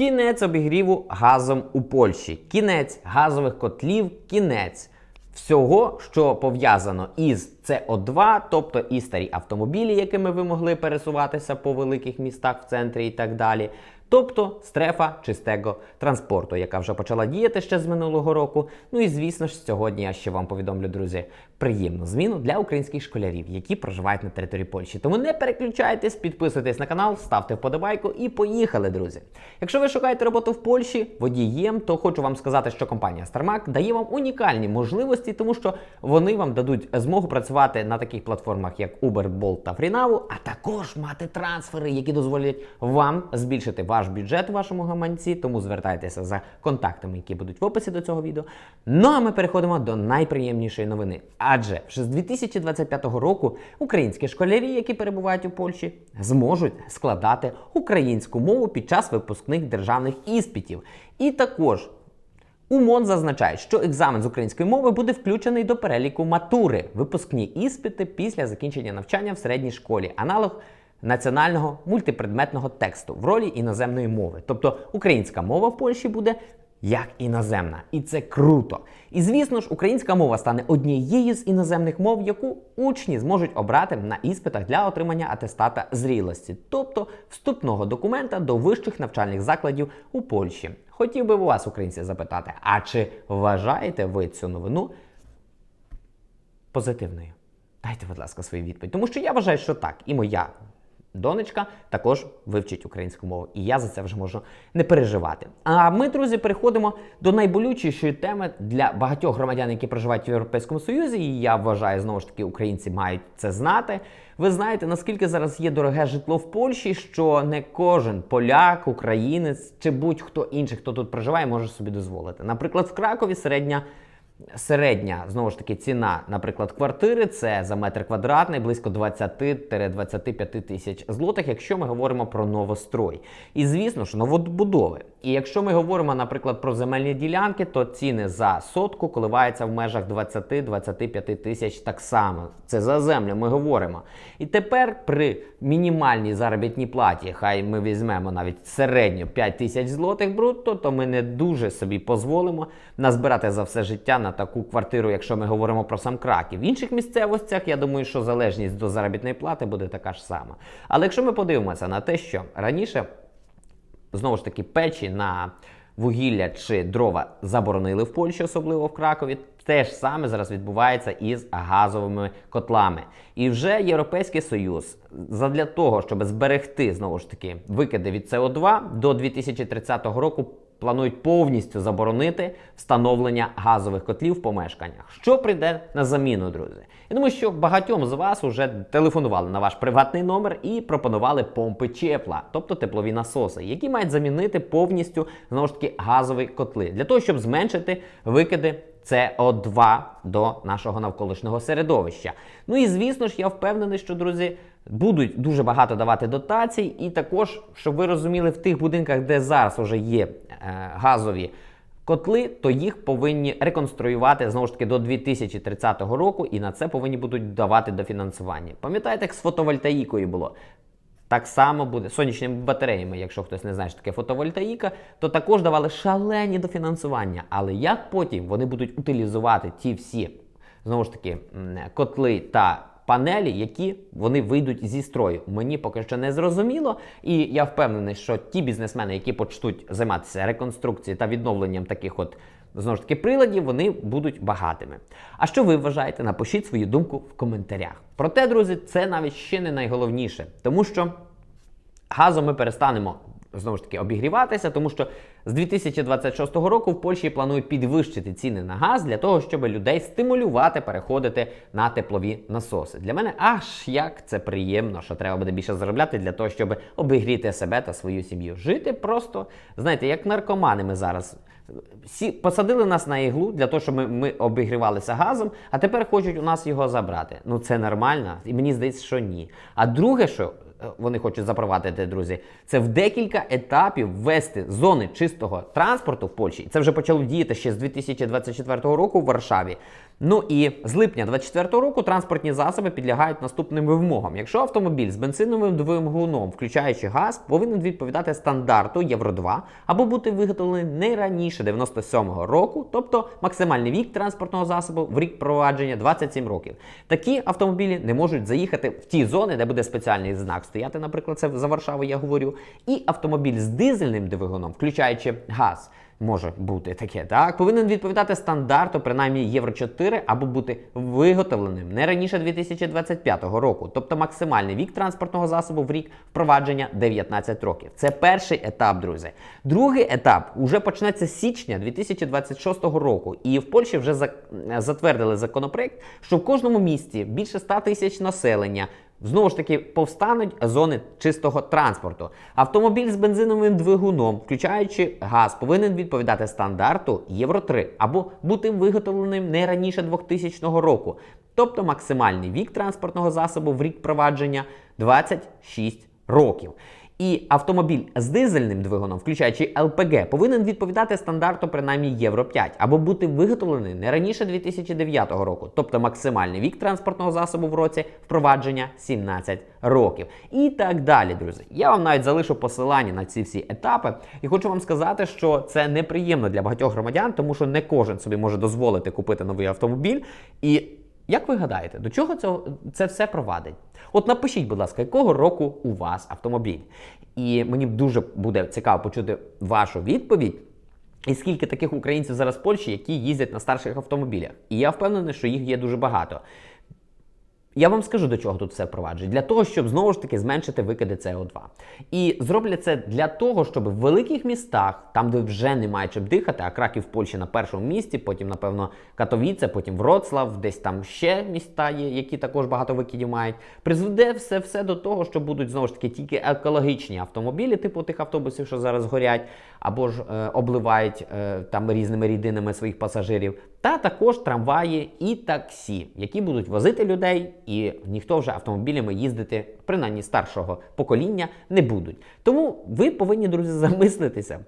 Кінець обігріву газом у Польщі. Кінець газових котлів, кінець всього, що пов'язано із СО2, тобто і старі автомобілі, якими ви могли пересуватися по великих містах в центрі і так далі. Тобто стрефа чистого транспорту, яка вже почала діяти ще з минулого року. Ну і звісно ж, сьогодні я ще вам повідомлю, друзі, приємну зміну для українських школярів, які проживають на території Польщі. Тому не переключайтесь, підписуйтесь на канал, ставте вподобайку і поїхали, друзі. Якщо ви шукаєте роботу в Польщі водієм, то хочу вам сказати, що компанія StarMac дає вам унікальні можливості, тому що вони вам дадуть змогу працювати на таких платформах, як Uber, Bolt та FreeNow, а також мати трансфери, які дозволять вам збільшити ваш бюджет у вашому гаманці. Тому звертайтеся за контактами, які будуть в описі до цього відео. Ну а ми переходимо до найприємнішої новини. Адже вже з 2025 року українські школярі, які перебувають у Польщі, зможуть складати українську мову під час випускних державних іспитів. І також УМОН зазначає, що екзамен з української мови буде включений до переліку матури, випускні іспити після закінчення навчання в середній школі, аналог національного мультипредметного тексту в ролі іноземної мови. Тобто українська мова в Польщі буде як іноземна, і це круто. І звісно ж, українська мова стане однією з іноземних мов, яку учні зможуть обрати на іспитах для отримання атестата зрілості, тобто вступного документа до вищих навчальних закладів у Польщі. Хотів би вас, українці, запитати, а чи вважаєте ви цю новину позитивною? Дайте, будь ласка, свою відповідь. Тому що я вважаю, що так, і моя донечка також вивчить українську мову. І я за це вже можу не переживати. А ми, друзі, переходимо до найболючішої теми для багатьох громадян, які проживають в Європейському Союзі. І я вважаю, знову ж таки, українці мають це знати. Ви знаєте, наскільки зараз є дороге житло в Польщі, що не кожен поляк, українець чи будь-хто інший, хто тут проживає, може собі дозволити. Наприклад, в Кракові середня. Середня знову ж таки ціна, наприклад, квартири це за метр квадратний близько 20-25 тисяч злотих, якщо ми говоримо про новострой. І звісно ж, новобудови. І якщо ми говоримо, наприклад, про земельні ділянки, то ціни за сотку коливаються в межах 20-25 тисяч так само. Це за землю ми говоримо. І тепер при мінімальній заробітній платі, хай ми візьмемо навіть середньо 5 тисяч злотих брутто, то ми не дуже собі дозволимо назбирати за все життя на таку квартиру, якщо ми говоримо про сам Краків. В інших місцевостях, я думаю, що залежність до заробітної плати буде така ж сама. Але якщо ми подивимося на те, що раніше знову ж таки печі на вугілля чи дрова заборонили в Польщі, особливо в Кракові. Те ж саме зараз відбувається із газовими котлами. І вже Європейський Союз задля того, щоб зберегти знову ж таки викиди від СО2 до 2030 року. Планують повністю заборонити встановлення газових котлів в помешканнях. Що прийде на заміну, друзі? Я думаю, що багатьом з вас вже телефонували на ваш приватний номер і пропонували помпи чепла, тобто теплові насоси, які мають замінити повністю знову ж таки газові котли для того, щоб зменшити викиди СО2 до нашого навколишнього середовища. Ну і звісно ж, я впевнений, що друзі. Будуть дуже багато давати дотацій, і також, щоб ви розуміли, в тих будинках, де зараз вже є газові котли, то їх повинні реконструювати знову ж таки до 2030 року, і на це повинні будуть давати дофінансування. Пам'ятаєте, як з фотовольтаїкою було? Так само буде з сонячними батареями, якщо хтось не знає, що таке фотовольтаїка, то також давали шалені дофінансування. Але як потім вони будуть утилізувати ті всі знову ж таки котли та панелі, які вони вийдуть зі строю. Мені поки що не зрозуміло, і я впевнений, що ті бізнесмени, які почнуть займатися реконструкцією та відновленням таких от знову ж таки приладів, вони будуть багатими. А що ви вважаєте? Напишіть свою думку в коментарях. Проте, друзі, це навіть ще не найголовніше, тому що газом ми перестанемо. Знову ж таки обігріватися, тому що з 2026 року в Польщі планують підвищити ціни на газ для того, щоб людей стимулювати переходити на теплові насоси. Для мене аж як це приємно, що треба буде більше заробляти для того, щоб обігріти себе та свою сім'ю. Жити просто, знаєте, як наркомани ми зараз. Всі посадили нас на іглу для того, щоб ми, ми обігрівалися газом, а тепер хочуть у нас його забрати. Ну це нормально, і мені здається, що ні. А друге, що вони хочуть запровадити, друзі, це в декілька етапів ввести зони чистого транспорту в Польщі. Це вже почало діяти ще з 2024 року в Варшаві. Ну і з липня 2024 року транспортні засоби підлягають наступним вимогам. Якщо автомобіль з бензиновим двигуном, включаючи газ, повинен відповідати стандарту Євро 2 або бути виготовлений не раніше 97-го року, тобто максимальний вік транспортного засобу в рік провадження 27 років. Такі автомобілі не можуть заїхати в ті зони, де буде спеціальний знак стояти, наприклад, це за Варшаву я говорю. І автомобіль з дизельним двигуном, включаючи газ. Може бути таке, так повинен відповідати стандарту, принаймні Євро 4, або бути виготовленим не раніше 2025 року, тобто максимальний вік транспортного засобу в рік впровадження 19 років. Це перший етап, друзі. Другий етап уже почнеться з січня 2026 року, і в Польщі вже затвердили законопроект, що в кожному місті більше 100 тисяч населення. Знову ж таки, повстануть зони чистого транспорту. Автомобіль з бензиновим двигуном, включаючи газ, повинен відповідати стандарту Євро 3 або бути виготовленим не раніше 2000 року. Тобто максимальний вік транспортного засобу в рік провадження 26 років. І автомобіль з дизельним двигуном, включаючи ЛПГ, повинен відповідати стандарту принаймні Євро 5 або бути виготовлений не раніше 2009 року, тобто максимальний вік транспортного засобу в році впровадження 17 років. І так далі, друзі. Я вам навіть залишу посилання на ці всі етапи, і хочу вам сказати, що це неприємно для багатьох громадян, тому що не кожен собі може дозволити купити новий автомобіль. І як ви гадаєте, до чого це, це все провадить? От напишіть, будь ласка, якого року у вас автомобіль? І мені дуже буде цікаво почути вашу відповідь. І скільки таких українців зараз в Польщі, які їздять на старших автомобілях? І я впевнений, що їх є дуже багато. Я вам скажу, до чого тут все впроваджують. Для того, щоб знову ж таки зменшити викиди СО2. І зроблять це для того, щоб в великих містах, там, де вже немає чим дихати, а Краків в Польщі на першому місці, потім, напевно, Катовіце, потім Вроцлав, десь там ще міста є, які також багато викидів мають. Призведе все все до того, що будуть знову ж таки тільки екологічні автомобілі, типу тих автобусів, що зараз горять, або ж е, обливають е, там різними рідинами своїх пасажирів. Та також трамваї і таксі, які будуть возити людей, і ніхто вже автомобілями їздити, принаймні старшого покоління, не будуть. Тому ви повинні, друзі, замислитися.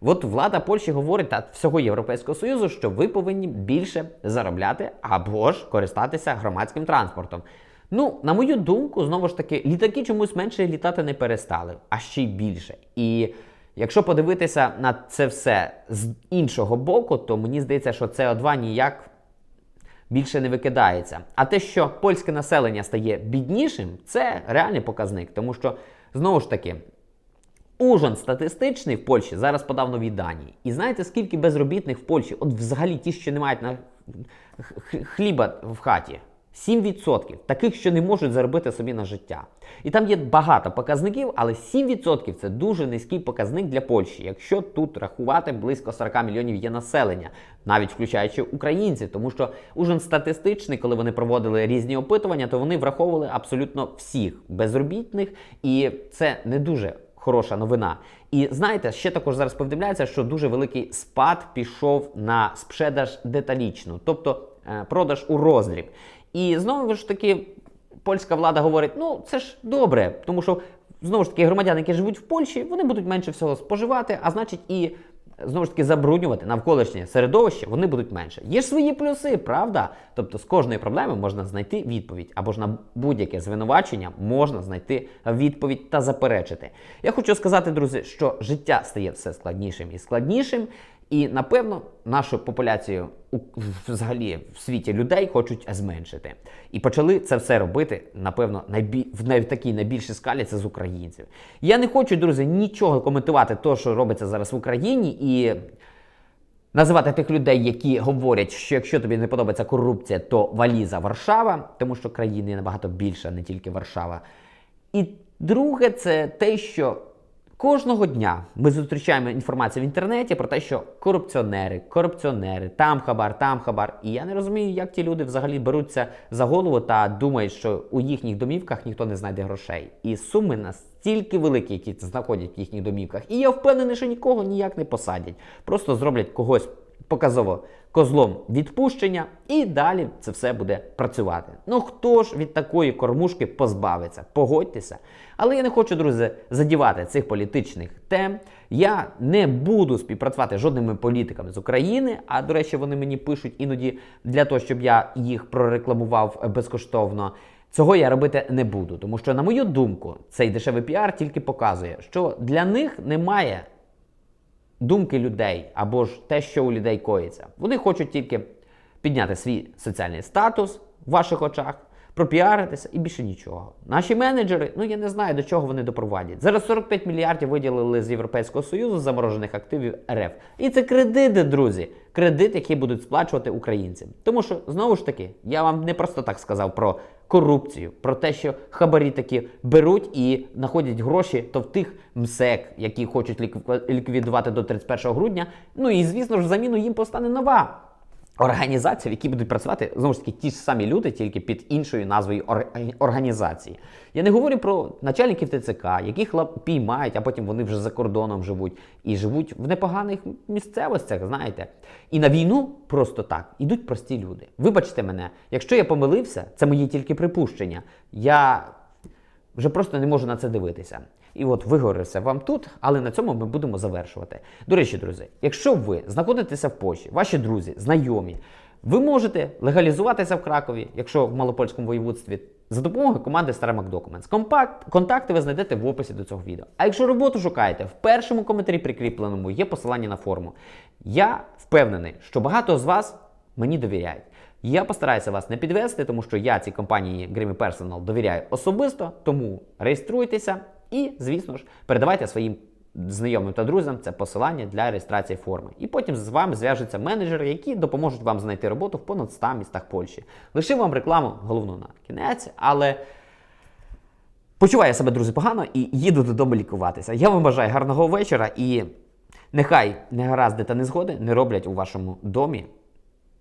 От влада Польщі говорить та всього Європейського Союзу, що ви повинні більше заробляти або ж користатися громадським транспортом. Ну, на мою думку, знову ж таки, літаки чомусь менше літати не перестали, а ще й більше. І Якщо подивитися на це все з іншого боку, то мені здається, що СО2 ніяк більше не викидається. А те, що польське населення стає біднішим, це реальний показник, тому що знову ж таки. Ужин статистичний в Польщі зараз подав нові дані. І знаєте, скільки безробітних в Польщі? От взагалі ті, що не мають на хліба в хаті. 7% таких, що не можуть заробити собі на життя. І там є багато показників, але 7% це дуже низький показник для Польщі, якщо тут рахувати близько 40 мільйонів є населення, навіть включаючи українців, тому що ужин статистичний, коли вони проводили різні опитування, то вони враховували абсолютно всіх безробітних, і це не дуже хороша новина. І знаєте, ще також зараз повідомляється, що дуже великий спад пішов на спшедаж деталічну, тобто е, продаж у роздріб. І знову ж таки, польська влада говорить: ну це ж добре, тому що знову ж таки громадяни, які живуть в Польщі, вони будуть менше всього споживати, а значить і. Знову ж таки, забруднювати навколишнє середовище вони будуть менше. Є ж свої плюси, правда? Тобто з кожної проблеми можна знайти відповідь, або ж на будь-яке звинувачення можна знайти відповідь та заперечити. Я хочу сказати, друзі, що життя стає все складнішим і складнішим, і напевно нашу популяцію взагалі в світі людей хочуть зменшити. І почали це все робити, напевно, найбі... в такій найбільшій скалі це з українців. Я не хочу, друзі, нічого коментувати, то, що робиться зараз в Україні, і називати тих людей, які говорять, що якщо тобі не подобається корупція, то валіза Варшава, тому що країни набагато більше, не тільки Варшава. І друге, це те, що кожного дня ми зустрічаємо інформацію в інтернеті про те, що корупціонери, корупціонери, там хабар, там хабар. І я не розумію, як ті люди взагалі беруться за голову та думають, що у їхніх домівках ніхто не знайде грошей. І суми настільки великі, які знаходять в їхніх домівках. І я впевнений, що нікого ніяк не посадять. Просто зроблять когось показово козлом відпущення, і далі це все буде працювати. Ну хто ж від такої кормушки позбавиться? Погодьтеся. Але я не хочу, друзі, задівати цих політичних тем. Я не буду співпрацювати з жодними політиками з України. А до речі, вони мені пишуть іноді для того, щоб я їх прорекламував безкоштовно. Цього я робити не буду, тому що, на мою думку, цей дешевий піар тільки показує, що для них немає думки людей або ж те, що у людей коїться. Вони хочуть тільки підняти свій соціальний статус в ваших очах, пропіаритися і більше нічого. Наші менеджери, ну я не знаю, до чого вони допровадять. Зараз 45 мільярдів виділили з Європейського Союзу заморожених активів РФ. І це кредити, друзі. Кредит, який будуть сплачувати українцям. Тому що, знову ж таки, я вам не просто так сказав про корупцію, про те, що хабарі такі беруть і знаходять гроші то в тих МСЕК, які хочуть лікві- ліквідувати до 31 грудня. Ну і звісно ж, заміну їм постане нова. Організації, в які будуть працювати знову ж таки ті ж самі люди, тільки під іншою назвою ор- організації. Я не говорю про начальників ТЦК, яких піймають, а потім вони вже за кордоном живуть і живуть в непоганих місцевостях, знаєте. І на війну просто так ідуть прості люди. Вибачте мене, якщо я помилився, це мої тільки припущення. Я вже просто не можу на це дивитися. І от виговорився вам тут, але на цьому ми будемо завершувати. До речі, друзі, якщо ви знаходитеся в Польщі, ваші друзі, знайомі, ви можете легалізуватися в Кракові, якщо в Малопольському воєводстві, за допомогою команди StarMac Documents. Компакт, контакти ви знайдете в описі до цього відео. А якщо роботу шукаєте, в першому коментарі прикріпленому є посилання на форму. Я впевнений, що багато з вас мені довіряють. Я постараюся вас не підвести, тому що я цій компанії Grammy Personal довіряю особисто, тому реєструйтеся і, звісно ж, передавайте своїм знайомим та друзям це посилання для реєстрації форми. І потім з вами зв'яжуться менеджери, які допоможуть вам знайти роботу в понад 100 містах Польщі. Лишив вам рекламу головну на кінець, але почуваю себе, друзі, погано і їду додому лікуватися. Я вам бажаю гарного вечора і нехай негаразди та незгоди не роблять у вашому домі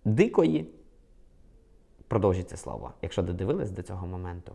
дикої. Продовжіть це слово, якщо додивились до цього моменту.